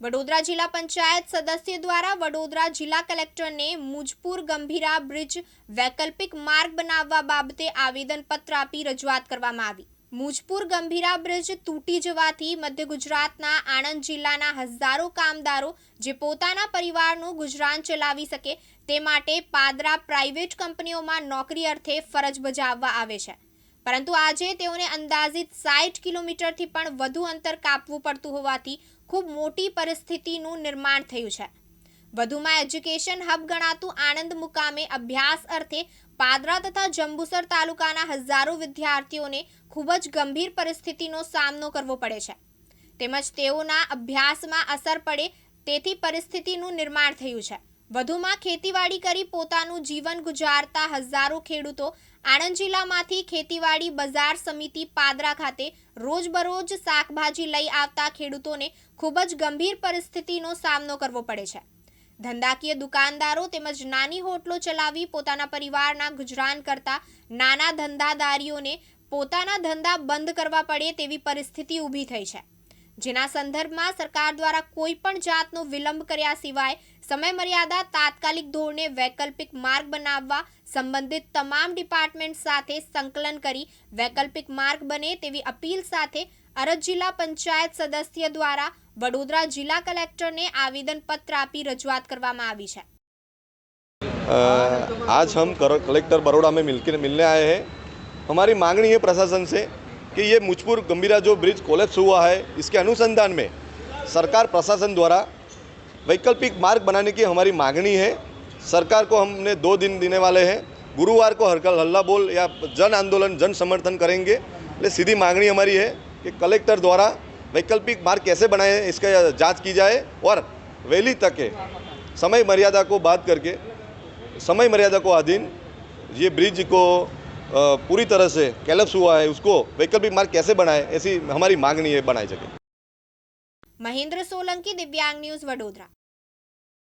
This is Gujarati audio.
વડોદરા જિલ્લા પંચાયત સદસ્ય દ્વારા વડોદરા જિલ્લા કલેક્ટરને મુજપુર ગંભીરા બ્રિજ વૈકલ્પિક માર્ગ બનાવવા બાબતે આવેદનપત્ર આપી રજૂઆત કરવામાં આવી. મુજપુર ગંભીરા બ્રિજ તૂટી જવાથી મધ્ય ગુજરાતના આણંદ જિલ્લાના હજારો કામદારો જે પોતાના પરિવારનું ગુજરાન ચલાવી શકે તે માટે પાદરા પ્રાઇવેટ કંપનીઓમાં નોકરી અર્થે ફરજ બજાવવા આવે છે. પરંતુ આજે તેઓને અંદાજિત સાઠ કિલોમીટરથી પણ વધુ અંતર કાપવું પડતું હોવાથી ખૂબ મોટી પરિસ્થિતિનું નિર્માણ થયું છે. વધુમાં એજ્યુકેશન હબ ગણાતું આણંદ મુકામે અભ્યાસ અર્થે પાદરા તથા જંબુસર તાલુકાના હજારો વિદ્યાર્થીઓને ખૂબ જ ગંભીર પરિસ્થિતિનો સામનો કરવો પડે છે. તેમજ તેઓના અભ્યાસમાં અસર પડે તેથી પરિસ્થિતિનું નિર્માણ થયું છે. વધુમાં ખેતીવાડી કરી પોતાનું જીવન ગુજારતા હજારો ખેડૂતો આણંદ જિલ્લામાંથી ખેતીવાડી બજાર સમિતિ પાદરા ખાતે રોજબરોજ શાકભાજી લઈ આવતા ખેડૂતોને ખૂબ જ ગંભીર પરિસ્થિતિનો સામનો કરવો પડે છે. ધંધાકીય દુકાનદારો તેમજ નાની હોટલો ચલાવી પોતાના પરિવારના ગુજરાન કરતા નાના ધંધાદારીઓને પોતાના ધંધા બંધ કરવા પડે તેવી પરિસ્થિતિ ઊભી થઈ છે. જેના સંદર્ભમાં સરકાર દ્વારા કોઈ પણ જાતનો વિલંબ કર્યા સિવાય સમય મર્યાદા તાત્કાલિક ધોરણે વૈકલ્પિક માર્ગ બનાવવા સંબંધિત તમામ ડિપાર્ટમેન્ટ સાથે સંકલન કરી વૈકલ્પિક માર્ગ બને તેવી અપીલ સાથે અરજ જિલ્લા પંચાયત સદસ્ય દ્વારા વડોદરા જિલ્લા કલેક્ટરને આવેદનપત્ર આપી રજૂઆત કરવામાં આવી છે अ, आज हम कर- कलेक्टर बड़ोड़ा में मिलकर मिलने आए हैं हमारी मांगनी है प्रशासन से कि ये मुझपुर गंभीरा जो ब्रिज कोलेप्स हुआ है, इसके अनुसंधान में सरकार प्रशासन द्वारा वैकल्पिक मार्ग बनाने की हमारी मांगनी है। सरकार को हमने दो दिन देने वाले हैं। गुरुवार को हरकल हल्ला बोल या जन आंदोलन, जन समर्थन करेंगे। ले सीधी मांगनी हमारी है कि कलेक्टर द्वारा वैकल्पिक मार्ग कैसे बनाए, इसका जाँच की जाए और वैली तक समय मर्यादा को बात करके, समय मर्यादा को अधीन ये ब्रिज को पूरी तरह से कैलप्स हुआ है उसको वैकल्पिक मार्ग कैसे बनाए ऐसी हमारी मांगनी है बनाई सके महेंद्र सोलंकी दिव्यांग न्यूज़ वडोदरा